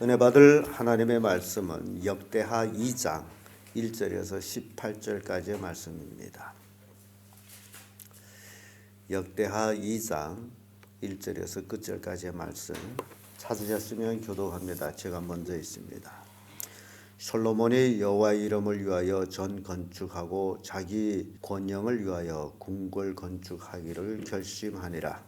은혜 받을 하나님의 말씀은 역대하 2장 1절에서 18절까지의 말씀입니다. 역대하 2장 1절에서 끝절까지의 말씀 찾으셨으면 교독합니다. 제가 먼저 있습니다. 솔로몬이 여호와 이름을 위하여 전 건축하고 자기 권영을 위하여 궁궐 건축하기를 결심하니라.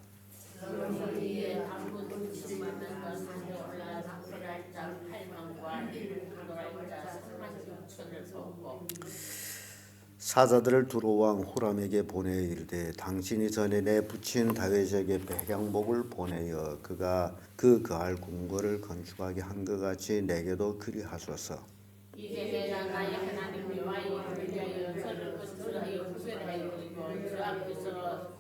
사자들을 두로왕 후람에게 보내 이르되 당신이 전에 내 부친 다윗에게 백양복을 보내어 그가 그 거할 궁궐을 건축하게 한 것 같이 내게도 그리하소서. 이제 나의 하나님 여호와의 이름을 위하여 저를 건축하여 구별하여 드리고 주 앞에서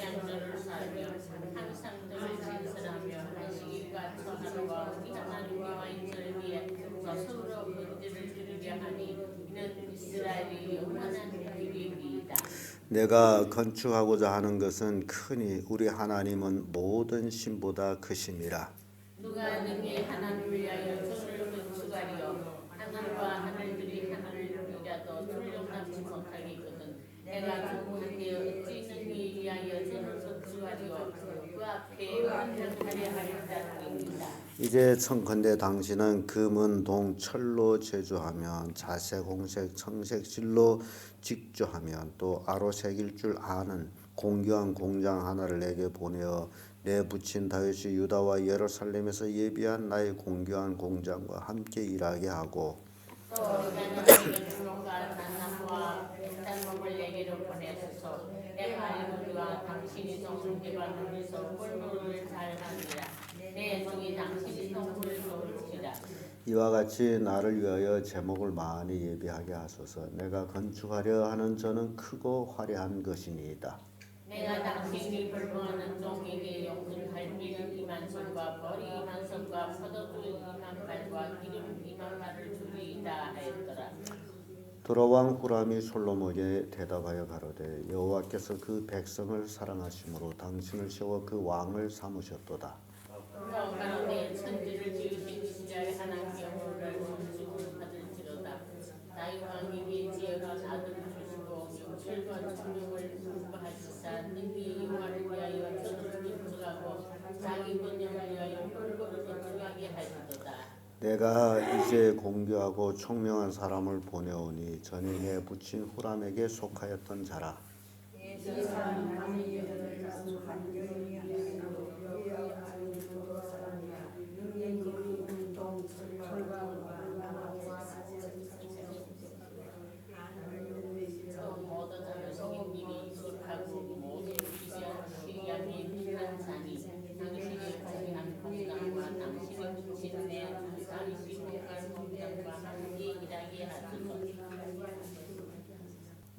양절을 사며 항상 늘 진설하며 안식일과 처하루와 우리 하나님 여호와의 절을 위해 서로 번제를 드리려 하니 이는 이스라엘의 영원한 규례이다. 내가 건축하고자 하는 것은 크니 우리 하나님은 모든 신보다 크심이라. 누가 능히 하나님을 위하여 저를 건축하리요 하늘과 하늘들이 하늘을 비라도 둘러담지 못하겠거든 내가 조국한테 어찌 능히 위하여 저를 건축하리요 그 앞에 완전하려 하리다입니다 이제 청컨대 당신은 금은 동 철로 제조하면 자색 홍색 청색 실로 직조하면 또 아로 새길 줄 아는 공교한 공장 하나를 내게 보내어 내 부친 다윗이 유다와 예루살렘에서 예비한 나의 공교한 공장과 함께 일하게 하고 내 종이 당신이 성을 도울지라 이와 같이 나를 위하여 제목을 많이 예비하게 하소서 내가 건축하려 하는 저는 크고 화려한 것이니이다. 내가 당신이 불모하는 종에게 용근 갈비는 이만선과 머리 이만선과 포도주 이만 발과 기름 이만 발을 주리이다 하였더라. 도로왕 후람이 솔로몬에게 대답하여 가로되 여호와께서 그 백성을 사랑하심으로 당신을 세워 그 왕을 삼으셨도다. 또 가로되 천지를 지으신 이스라엘 하나님 여호와를 건축을 받을지로다. 나의 왕에게 지혜로운 아들을 주시고 용철과 총명을 공부하시사 능히 여호와를 위하여 저를 건축하고 자기 번영을 위하여 홀고를 건축하게 하시도다. 내가 이제 공교하고 총명한 사람을 보내오니 전에 내 부친 후람에게 속하였던 자라. 또 모든 자식님이 익숙하고 모든 기시한 시리아의 빛난 산이 당신의 공한 공장과 당신의 부친 내 두산이 공간 공장과 함께 일하게 하소서.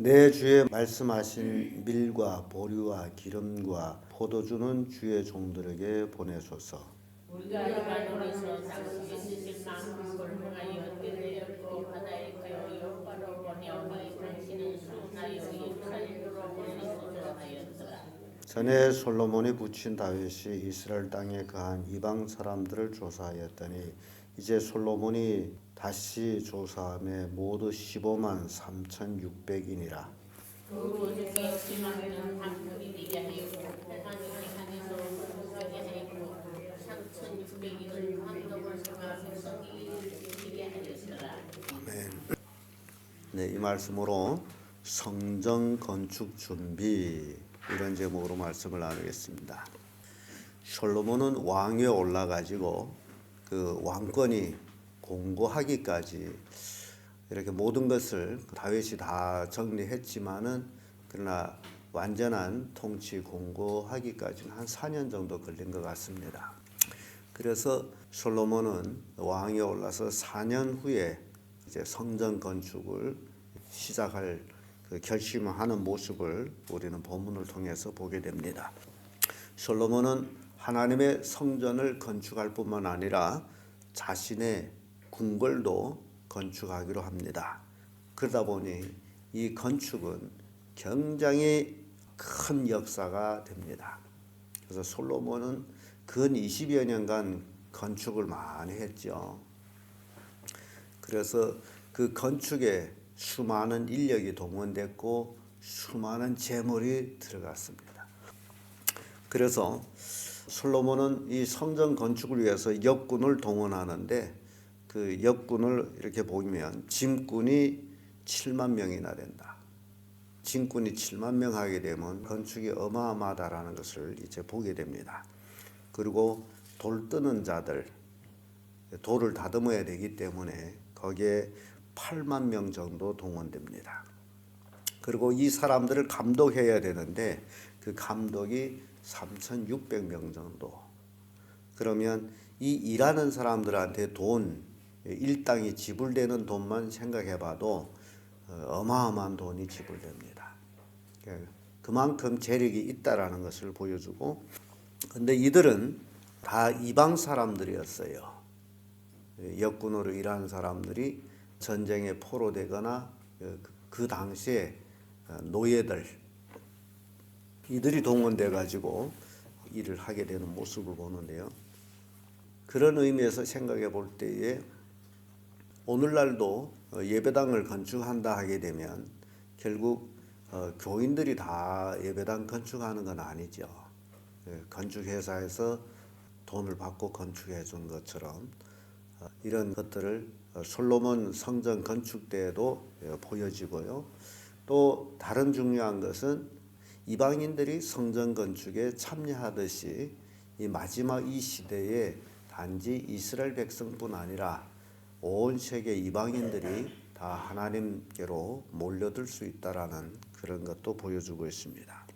내 주에 말씀하신 밀과 보류와 기름과 포도주는 주의 종들에게 보내소서. 전에 솔로몬이 부친 다윗이 이스라엘 땅에 거한 이방 사람들을 조사하였더니 이제 솔로몬이 다시 조사함에 모두 15만 3,600인이라. 그 오죽에 지망은 한국이 되게 하였고 대만이 한에서 공격하게 하였고 삼천육백인을 황덕을 삼아 백성이 되게 하였더라. 아멘. 네, 이 말씀으로 성전 건축 준비 이런 제목으로 말씀을 나누겠습니다. 솔로몬은 왕위에 올라가지고 그 왕권이 공고하기까지 이렇게 모든 것을 다윗이 다 정리했지만은 그러나 완전한 통치 공고하기까지는 한 4년 정도 걸린 것 같습니다. 그래서 솔로몬은 왕에 올라서 4년 후에 이제 성전 건축을 시작할 그 결심하는 모습을 우리는 본문을 통해서 보게 됩니다. 솔로몬은 하나님의 성전을 건축할 뿐만 아니라 자신의 궁궐도 건축하기로 합니다. 그러다 보니 이 건축은 굉장히 큰 역사가 됩니다. 그래서 솔로몬은 근 20여 년간 건축을 많이 했죠. 그래서 그 건축에 수많은 인력이 동원됐고 수많은 재물이 들어갔습니다. 그래서 솔로몬은 이 성전 건축을 위해서 역군을 동원하는데 그 역군을 이렇게 보면 짐꾼이 7만 명이나 된다. 짐꾼이 7만 명 하게 되면 건축이 어마어마하다라는 것을 이제 보게 됩니다. 그리고 돌 뜨는 자들 돌을 다듬어야 되기 때문에 거기에 8만 명 정도 동원됩니다. 그리고 이 사람들을 감독해야 되는데 그 감독이 3,600명 정도. 그러면 이 일하는 사람들한테 돈 일당이 지불되는 돈만 생각해 봐도 어, 어마어마한 돈이 지불됩니다. 그- 그만큼 재력이 있다라는 것을 보여주고, 근데 이들은 다 이방 사람들이었어요. 예, 역군으로 일하는 사람들이 전쟁에 포로되거나 그- 그 당시에 어, 노예들 이들이 동원돼 가지고 일을 하게 되는 모습을 보는데요. 그런 의미에서 생각해 볼 때에 오늘날도 어, 예배당을 건축한다 하게 되면 결국 어, 교인들이 다 예배당 건축하는 건 아니죠. 예, 건축회사에서 돈을 받고 건축해 준 것처럼 어, 이런 것들을 어, 솔로몬 성전 건축 때에도 예, 보여지고요. 또 다른 중요한 것은 이방인들이 성전 건축에 참여하듯이 이 마지막 이 시대에 단지 이스라엘 백성뿐 아니라 온 세계 이방인들이 다 하나님께로 몰려들 수 있다라는 그런 것도 보여주고 있습니다.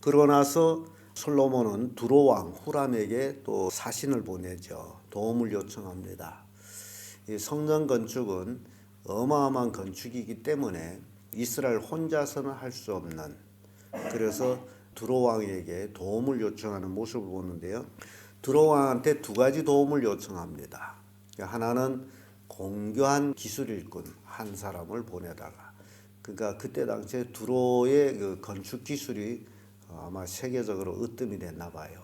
그러고 나서 솔로몬은 두로 왕 후람에게 또 사신을 보내죠. 도움을 요청합니다. 이 성전 건축은 어마어마한 건축이기 때문에 이스라엘 혼자서는 할 수 없는 그래서 두로 왕에게 도움을 요청하는 모습을 보는데요. 두로 왕한테 두 가지 도움을 요청합니다. 하나는 공교한 기술 일꾼 한 사람을 보내다가 그러니까 그때 당시에 두로의 그 건축 기술이 아마 세계적으로 으뜸이 됐나 봐요.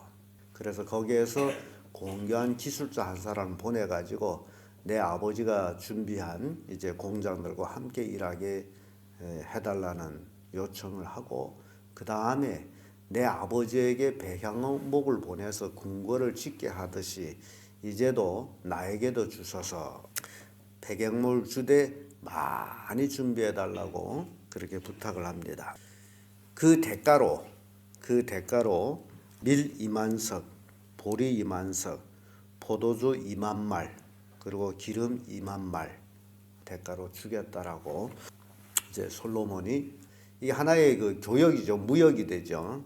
그래서 거기에서 공교한 기술자 한 사람 보내 가지고 내 아버지가 준비한 이제 공장들과 함께 일하게 에, 해달라는 요청을 하고 그 다음에 내 아버지에게 배향목을 보내서 궁궐을 짓게 하듯이 이제도 나에게도 주셔서 배경물 주되 많이 준비해 달라고 그렇게 부탁을 합니다. 그 대가로 그 대가로 밀 2만석, 보리 2만석, 포도주 2만 말, 그리고 기름 2만 말 대가로 주겠다라고 이제 솔로몬이 이 하나의 그 교역이죠. 무역이 되죠.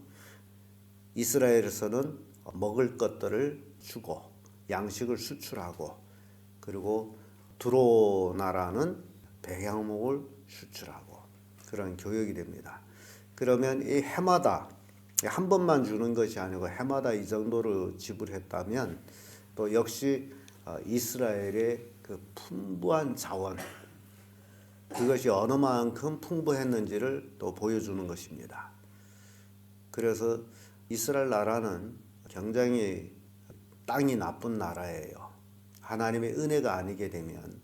이스라엘에서는 먹을 것들을 주고 양식을 수출하고 그리고 두로 나라는 배양목을 수출하고 그런 교역이 됩니다. 그러면 이 해마다 한 번만 주는 것이 아니고 해마다 이 정도로 지불했다면 또 역시 어, 이스라엘의 그 풍부한 자원 그것이 어느 만큼 풍부했는지를 또 보여주는 것입니다. 그래서 이스라엘 나라는 굉장히 땅이 나쁜 나라예요. 하나님의 은혜가 아니게 되면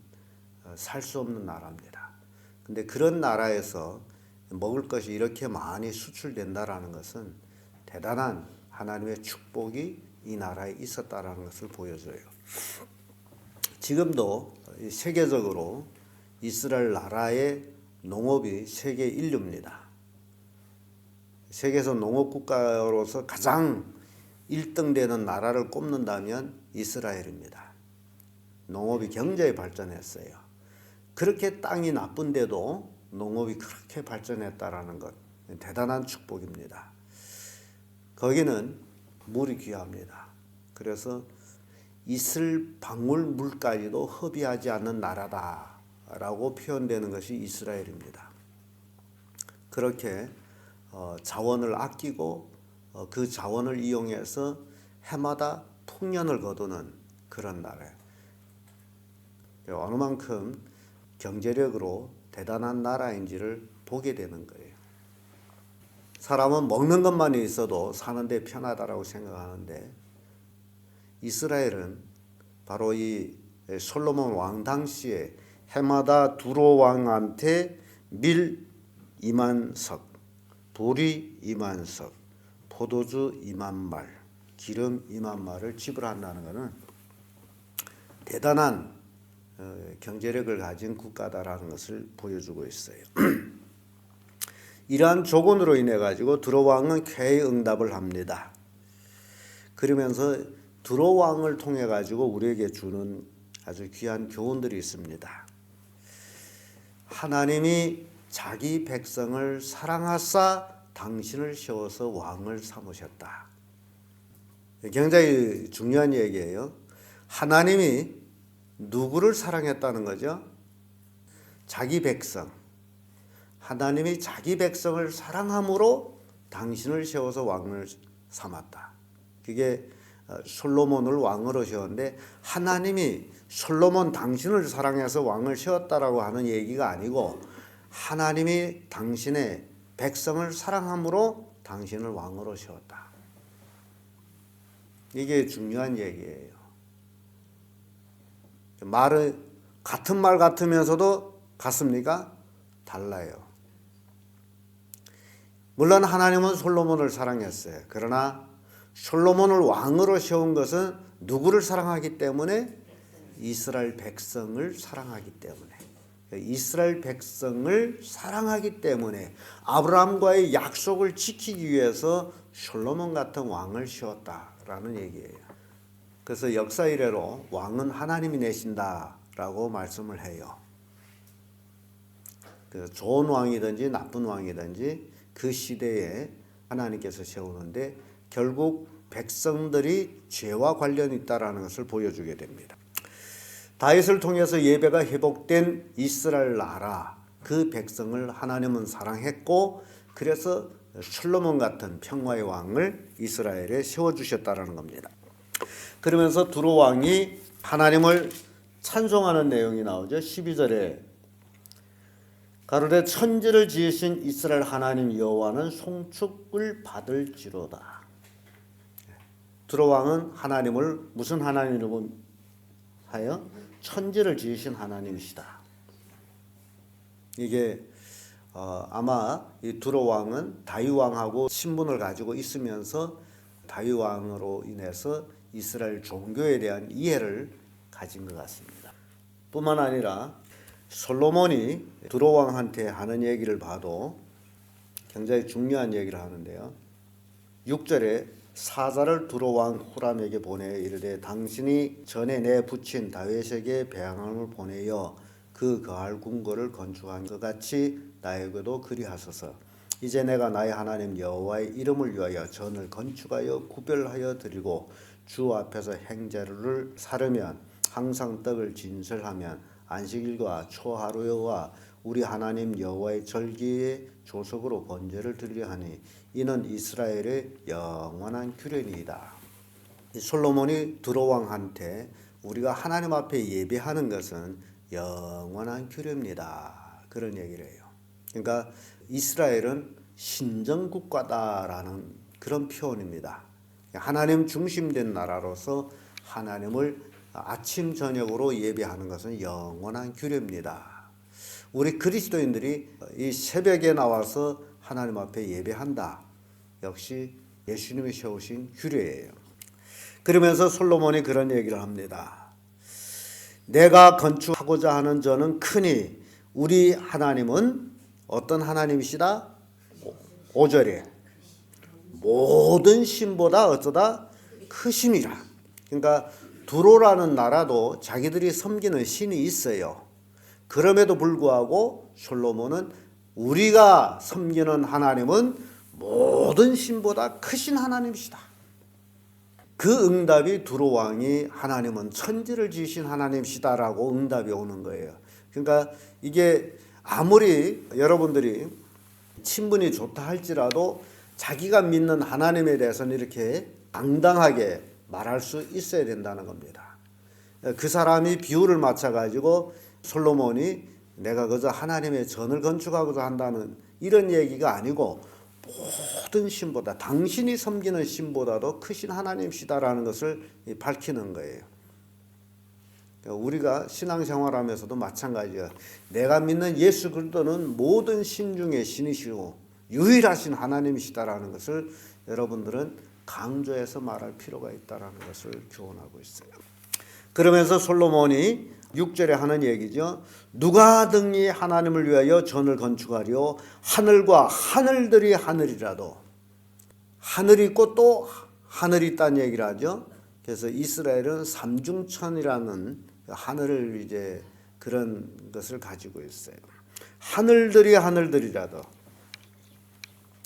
어, 살수 없는 나라입니다. 근데 그런 나라에서 먹을 것이 이렇게 많이 수출된다라는 것은 대단한 하나님의 축복이 이 나라에 있었다라는 것을 보여줘요. 지금도 이 세계적으로 이스라엘 나라의 농업이 세계 인류입니다. 세계에서 농업 국가로서 가장 1등 되는 나라를 꼽는다면 이스라엘입니다. 농업이 굉장히 발전했어요. 그렇게 땅이 나쁜데도 농업이 그렇게 발전했다라는 것 대단한 축복입니다. 거기는 물이 귀합니다. 그래서 이슬 방울 물까지도 허비하지 않는 나라다 라고 표현되는 것이 이스라엘입니다. 그렇게 어, 자원을 아끼고 어, 그 자원을 이용해서 해마다 풍년을 거두는 그런 나라예요. 어느 만큼 경제력으로 대단한 나라인지를 보게 되는 거예요. 사람은 먹는 것만 있어도 사는데 편하다라고 생각하는데 이스라엘은 바로 이 솔로몬 왕 당시에 해마다 두로 왕한테 밀 2만 석, 보리 2만 석, 포도주 2만 말, 기름 2만 말을 지불한다는 것은 대단한 어, 경제력을 가진 국가다라는 것을 보여주고 있어요. 이러한 조건으로 인해 가지고 두로 왕은 쾌히 응답을 합니다. 그러면서 두로 왕을 통해 가지고 우리에게 주는 아주 귀한 교훈들이 있습니다. 하나님이 자기 백성을 사랑하사 당신을 세워서 왕을 삼으셨다. 굉장히 중요한 얘기예요. 하나님이 누구를 사랑했다는 거죠? 자기 백성. 하나님이 자기 백성을 사랑함으로 당신을 세워서 왕을 삼았다. 그게 어, 솔로몬을 왕으로 세웠는데 하나님이 솔로몬 당신을 사랑해서 왕을 세웠다라고 하는 얘기가 아니고 하나님이 당신의 백성을 사랑함으로 당신을 왕으로 세웠다. 이게 중요한 얘기예요. 말은 같은 말 같으면서도 같습니까? 달라요. 물론 하나님은 솔로몬을 사랑했어요. 그러나 솔로몬을 왕으로 세운 것은 누구를 사랑하기 때문에 이스라엘 백성을 사랑하기 때문에 이스라엘 백성을 사랑하기 때문에 아브라함과의 약속을 지키기 위해서 솔로몬 같은 왕을 세웠다라는 얘기예요. 그래서 역사 이래로 왕은 하나님이 내신다라고 말씀을 해요. 그 좋은 왕이든지 나쁜 왕이든지 그 시대에 하나님께서 세우는데 결국 백성들이 죄와 관련이 있다라는 것을 보여주게 됩니다. 다윗을 통해서 예배가 회복된 이스라엘 나라 그 백성을 하나님은 사랑했고 그래서 솔로몬 같은 평화의 왕을 이스라엘에 세워 주셨다라는 겁니다. 그러면서 두로 왕이 하나님을 찬송하는 내용이 나오죠. 12절에 가로되 천지를 지으신 이스라엘 하나님 여호와는 송축을 받을지로다. 두로 왕은 하나님을 무슨 하나님으로 하여 천지를 지으신 하나님이시다. 이게 어, 아마 이 두로 왕은 다윗 왕하고 신분을 가지고 있으면서 다윗 왕으로 인해서 이스라엘 종교에 대한 이해를 가진 것 같습니다. 뿐만 아니라 솔로몬이 두로 왕한테 하는 얘기를 봐도 굉장히 중요한 얘기를 하는데요. 6절에 사자를 두로 왕 후람에게 보내 이르되 당신이 전에 내 부친 다윗에게 배양함을 보내어 그 거할 궁궐을 건축한 것 같이 나에게도 그리하소서. 이제 내가 나의 하나님 여호와의 이름을 위하여 전을 건축하여 구별하여 드리고 주 앞에서 행제를 사르면 항상 떡을 진설하면 안식일과 초하루여와 우리 하나님 여호와의 절기의 조석으로 번제를 드리려 하니 이는 이스라엘의 영원한 규례니이다. 솔로몬이 두로왕한테 우리가 하나님 앞에 예배하는 것은 영원한 규례입니다. 그런 얘기를 해요. 그러니까 이스라엘은 신정 국가다라는 그런 표현입니다. 하나님 중심된 나라로서 하나님을 아침 저녁으로 예배하는 것은 영원한 규례입니다. 우리 그리스도인들이 이 새벽에 나와서 하나님 앞에 예배한다. 역시 예수님이 세우신 규례예요. 그러면서 솔로몬이 그런 얘기를 합니다. 내가 건축하고자 하는 저는 크니 우리 하나님은 어떤 하나님이시다? 5절에 모든 신보다 어쩌다 크심이라. 그러니까 두로라는 나라도 자기들이 섬기는 신이 있어요. 그럼에도 불구하고 솔로몬은 우리가 섬기는 하나님은 모든 신보다 크신 하나님이시다. 그 응답이 두로 왕이 하나님은 천지를 지으신 하나님이시다라고 응답이 오는 거예요. 그러니까 이게 아무리 여러분들이 친분이 좋다 할지라도 자기가 믿는 하나님에 대해서는 이렇게 당당하게 말할 수 있어야 된다는 겁니다. 그 사람이 비유를 맞춰 가지고 솔로몬이 내가 그저 하나님의 전을 건축하고자 한다는 이런 얘기가 아니고 모든 신보다 당신이 섬기는 신보다도 크신 하나님이시다라는 것을 이 밝히는 거예요. 그러니까 우리가 신앙생활하면서도 마찬가지야. 내가 믿는 예수 그리스도는 모든 신 중에 신이시고 유일하신 하나님이시다라는 것을 여러분들은 강조해서 말할 필요가 있다라는 것을 교훈하고 있어요. 그러면서 솔로몬이 6절에 하는 얘기죠. 누가 등이 하나님을 위하여 전을 건축하리요 하늘과 하늘들이 하늘이라도 하늘이 있고 또 하늘이 있다는 얘기를 하죠. 그래서 이스라엘은 삼중천이라는 하늘을 이제 그런 것을 가지고 있어요. 하늘들이 하늘들이라도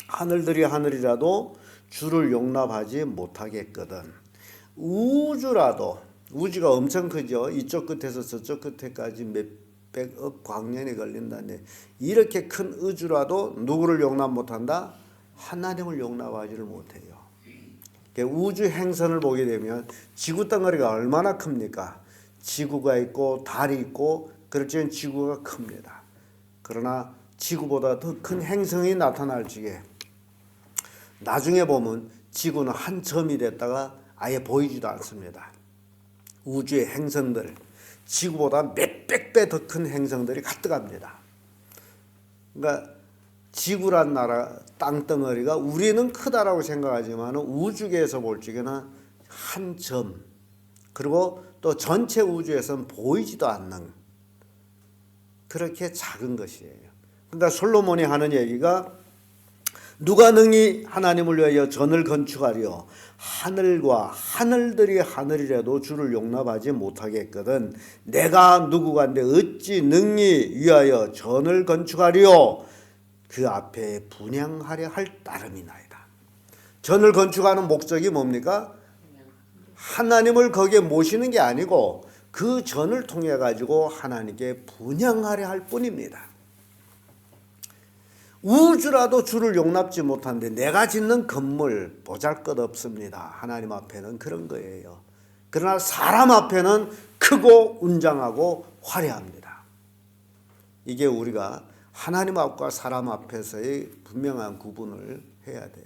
하늘들이 하늘이라도 주를 용납하지 못하겠거든. 우주라도 우주가 엄청 크죠. 이쪽 끝에서 저쪽 끝에까지 몇백억 광년이 걸린다네. 이렇게 큰 우주라도 누구를 용납 못한다? 하나님을 용납하지를 못해요. 우주 행선을 보게 되면 지구 덩어리가 얼마나 큽니까? 지구가 있고 달이 있고 그렇지만 지구가 큽니다. 그러나 지구보다 더 큰 행성이 나타날 적에 나중에 보면 지구는 한 점이 됐다가 아예 보이지도 않습니다. 우주의 행성들, 지구보다 몇백 배 더 큰 행성들이 가득합니다. 그러니까 지구란 나라 땅덩어리가 우리는 크다라고 생각하지만 우주계에서 볼 적에는 한 점, 그리고 또 전체 우주에서는 보이지도 않는 그렇게 작은 것이에요. 그러니까 솔로몬이 하는 얘기가 누가 능히 하나님을 위하여 전을 건축하리요? 하늘과 하늘들이 하늘이라도 주를 용납하지 못하겠거든. 내가 누구간데 어찌 능히 위하여 전을 건축하리요? 그 앞에 분양하려 할 따름이나이다. 전을 건축하는 목적이 뭡니까? 하나님을 거기에 모시는 게 아니고 그 전을 통해 가지고 하나님께 분양하려 할 뿐입니다. 우주라도 주를 용납지 못한데 내가 짓는 건물 보잘 것 없습니다. 하나님 앞에는 그런 거예요. 그러나 사람 앞에는 크고 웅장하고 화려합니다. 이게 우리가 하나님 앞과 사람 앞에서의 분명한 구분을 해야 돼요.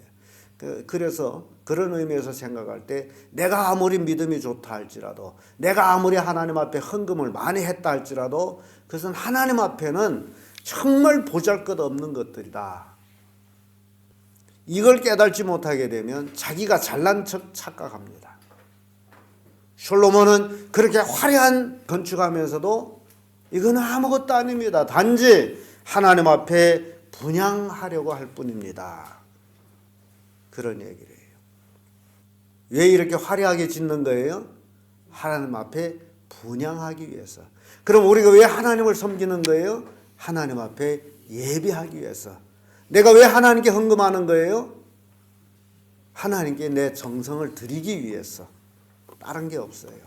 그- 그래서 그런 의미에서 생각할 때 내가 아무리 믿음이 좋다 할지라도 내가 아무리 하나님 앞에 헌금을 많이 했다 할지라도 그것은 하나님 앞에는 정말 보잘것 없는 것들이다. 이걸 깨달지 못하게 되면 자기가 잘난 척 착각합니다. 솔로몬은 그렇게 화려한 건축하면서도 이거는 아무것도 아닙니다. 단지 하나님 앞에 분양하려고 할 뿐입니다. 그런 얘기를 해요. 왜 이렇게 화려하게 짓는 거예요? 하나님 앞에 분양하기 위해서. 그럼 우리가 왜 하나님을 섬기는 거예요? 하나님 앞에 예배하기 위해서. 내가 왜 하나님께 헌금하는 거예요? 하나님께 내 정성을 드리기 위해서. 다른 게 없어요.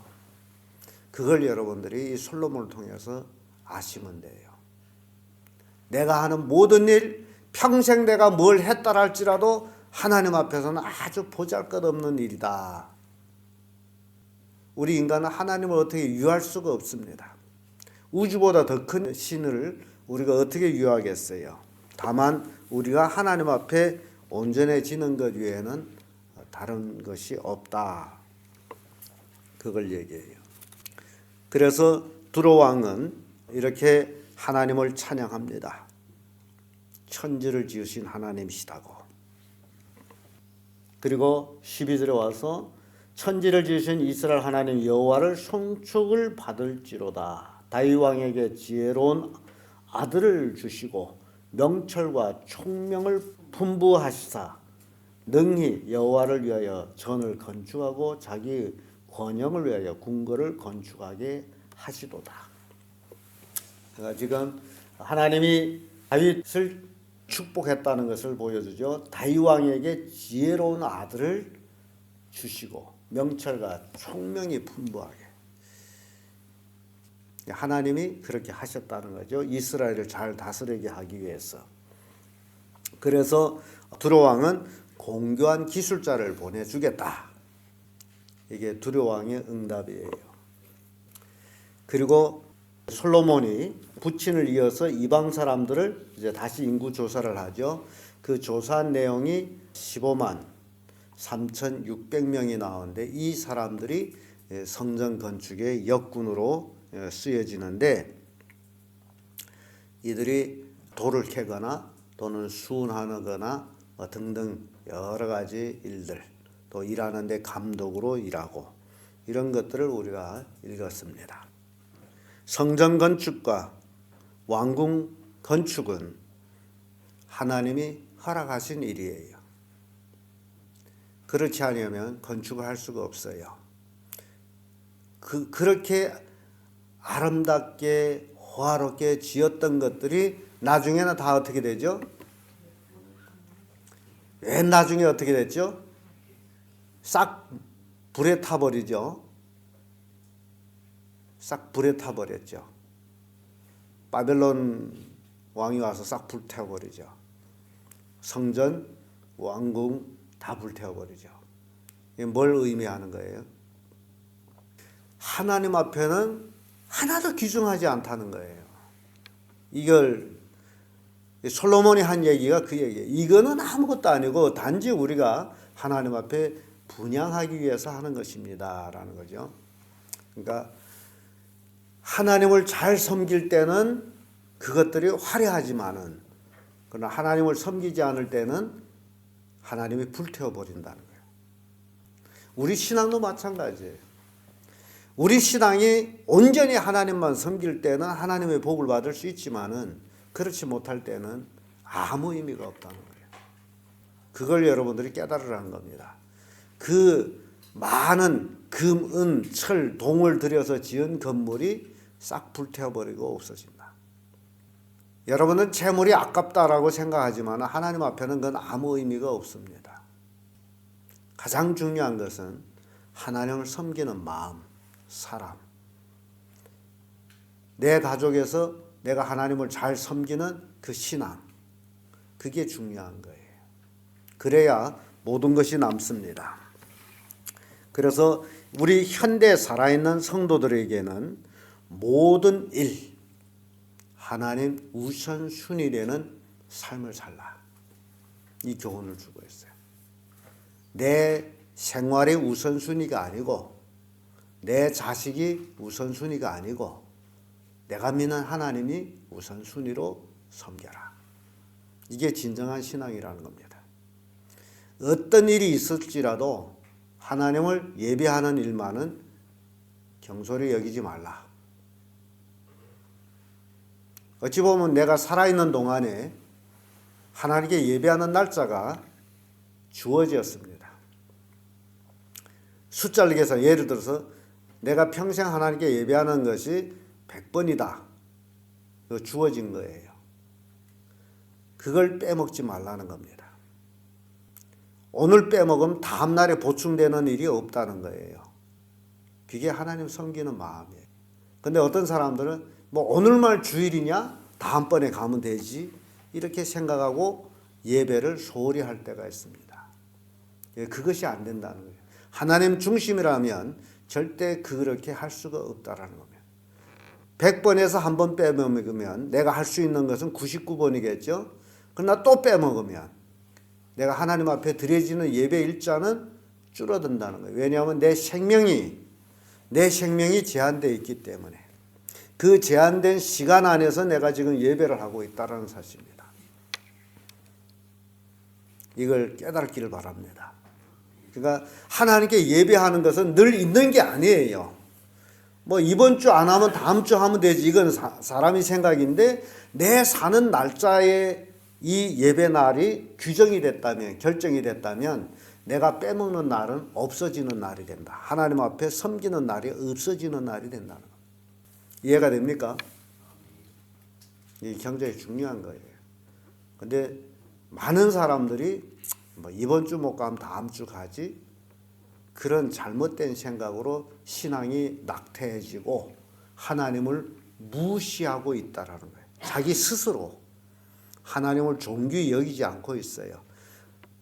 그걸 여러분들이 이 솔로몬을 통해서 아시면 돼요. 내가 하는 모든 일, 평생 내가 뭘 했다 할지라도 하나님 앞에서는 아주 보잘것없는 일이다. 우리 인간은 하나님을 어떻게 유할 수가 없습니다. 우주보다 더 큰 신을 우리가 어떻게 유하겠어요? 다만 우리가 하나님 앞에 온전해지는 것 외에는 다른 것이 없다. 그걸 얘기해요. 그래서 두로 왕은 이렇게 하나님을 찬양합니다. 천지를 지으신 하나님이시다고. 그리고 12절에 와서 천지를 지으신 이스라엘 하나님 여호와를 송축을 받을지로다. 다윗 왕에게 지혜로운 아들을 주시고 명철과 총명을 분부하시사 능히 여호와를 위하여 전을 건축하고 자기 권영을 위하여 궁궐을 건축하게 하시도다. 그러니까 지금 하나님이 다윗을 축복했다는 것을 보여주죠. 다윗 왕에게 지혜로운 아들을 주시고 명철과 총명이 풍부하게 하나님이 그렇게 하셨다는 거죠. 이스라엘을 잘 다스리게 하기 위해서. 그래서 두로 왕은 공교한 기술자를 보내주겠다. 이게 두로 왕의 응답이에요. 그리고 솔로몬이 부친을 이어서 이방 사람들을 이제 다시 인구 조사를 하죠. 그 조사한 내용이 15만 3,600명이 나오는데 이 사람들이 예, 성전 건축의 역군으로 예, 쓰여지는데 이들이 돌을 캐거나 또는 수운하거나 뭐 등등 여러 가지 일들 또 일하는데 감독으로 일하고 이런 것들을 우리가 읽었습니다. 성전 건축과 왕궁 건축은 하나님이 허락하신 일이에요. 그렇지 않으면 건축을 할 수가 없어요. 그 그렇게 아름답게 호화롭게 지었던 것들이 나중에는 다 어떻게 되죠? 왜 나중에 어떻게 됐죠? 싹 불에 타버리죠. 싹 불에 타버렸죠. 바벨론 왕이 와서 싹 불태워버리죠. 성전, 왕궁 다 불태워버리죠. 이게 뭘 의미하는 거예요? 하나님 앞에는 하나도 귀중하지 않다는 거예요. 이걸 솔로몬이 한 얘기가 그 얘기예요. 이거는 아무것도 아니고 단지 우리가 하나님 앞에 분양하기 위해서 하는 것입니다 라는 거죠. 그러니까 하나님을 잘 섬길 때는 그것들이 화려하지만은 그러나 하나님을 섬기지 않을 때는 하나님이 불태워 버린다는 거예요. 우리 신앙도 마찬가지예요. 우리 신앙이 온전히 하나님만 섬길 때는 하나님의 복을 받을 수 있지만은 그렇지 못할 때는 아무 의미가 없다는 거예요. 그걸 여러분들이 깨달으라는 겁니다. 그 많은 금, 은, 철, 동을 들여서 지은 건물이 싹 불태워버리고 없어진다. 여러분은 재물이 아깝다라고 생각하지만 하나님 앞에는 그건 아무 의미가 없습니다. 가장 중요한 것은 하나님을 섬기는 마음, 사람. 내 가족에서 내가 하나님을 잘 섬기는 그 신앙. 그게 중요한 거예요. 그래야 모든 것이 남습니다. 그래서 우리 현대 살아있는 성도들에게는 모든 일, 하나님 우선순위 되는 삶을 살라. 이 교훈을 주고 있어요. 내 생활의 우선순위가 아니고, 내 자식이 우선순위가 아니고, 내가 믿는 하나님이 우선순위로 섬겨라. 이게 진정한 신앙이라는 겁니다. 어떤 일이 있을지라도 하나님을 예배하는 일만은 경솔히 여기지 말라. 어찌 보면 내가 살아있는 동안에 하나님께 예배하는 날짜가 주어졌습니다. 숫자를 계서 예를 들어서 내가 평생 하나님께 예배하는 것이 100번이다. 주어진 거예요. 그걸 빼먹지 말라는 겁니다. 오늘 빼먹으면 다음 날에 보충되는 일이 없다는 거예요. 그게 하나님 섬기는 마음이에요. 근데 어떤 사람들은 뭐 오늘만 주일이냐? 다음번에 가면 되지. 이렇게 생각하고 예배를 소홀히 할 때가 있습니다. 예, 그것이 안 된다는 거예요. 하나님 중심이라면 절대 그렇게 할 수가 없다라는 겁니다. 100번에서 한 번 빼먹으면 내가 할 수 있는 것은 99번이겠죠? 그러나 또 빼먹으면 내가 하나님 앞에 드려지는 예배 일자는 줄어든다는 거예요. 왜냐하면 내 생명이 내 생명이 제한되어 있기 때문에 그 제한된 시간 안에서 내가 지금 예배를 하고 있다는 사실입니다. 이걸 깨닫기를 바랍니다. 그러니까 하나님께 예배하는 것은 늘 있는 게 아니에요. 뭐 이번 주 안 하면 다음 주 하면 되지. 이건 사, 사람이 생각인데 내 사는 날짜에 이 예배 날이 규정이 됐다면 결정이 됐다면 내가 빼먹는 날은 없어지는 날이 된다. 하나님 앞에 섬기는 날이 없어지는 날이 된다는 거. 이해가 됩니까? 이 굉장히 중요한 거예요. 근데 많은 사람들이 뭐 이번 주 못 가면 다음 주 가지 그런 잘못된 생각으로 신앙이 낙태해지고 하나님을 무시하고 있다라는 거예요. 자기 스스로 하나님을 존귀히 여기지 않고 있어요.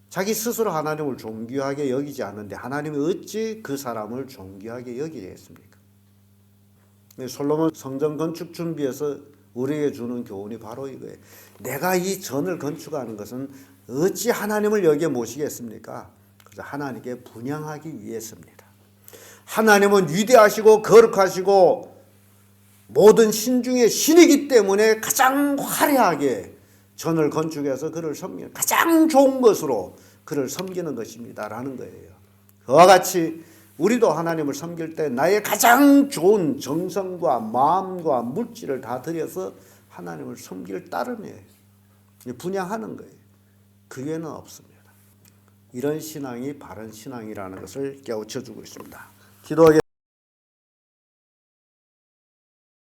자기 스스로 하나님을 존귀하게 여기지 않는데 하나님이 어찌 그 사람을 존귀하게 여기겠습니까? 솔로몬 성전 건축 준비해서 우리에게 주는 교훈이 바로 이거예요. 내가 이 전을 건축하는 것은 어찌 하나님을 여기에 모시겠습니까? 그래서 하나님께 분양하기 위해서입니다. 하나님은 위대하시고 거룩하시고 모든 신 중에 신이기 때문에 가장 화려하게 전을 건축해서 그를 섬기는 가장 좋은 것으로 그를 섬기는 것입니다라는 거예요. 그와 같이 우리도 하나님을 섬길 때 나의 가장 좋은 정성과 마음과 물질을 다 들여서 하나님을 섬길 따름이에요. 분양하는 거예요. 그 외에는 없습니다. 이런 신앙이 바른 신앙이라는 것을 깨우쳐 주고 있습니다. 기도하게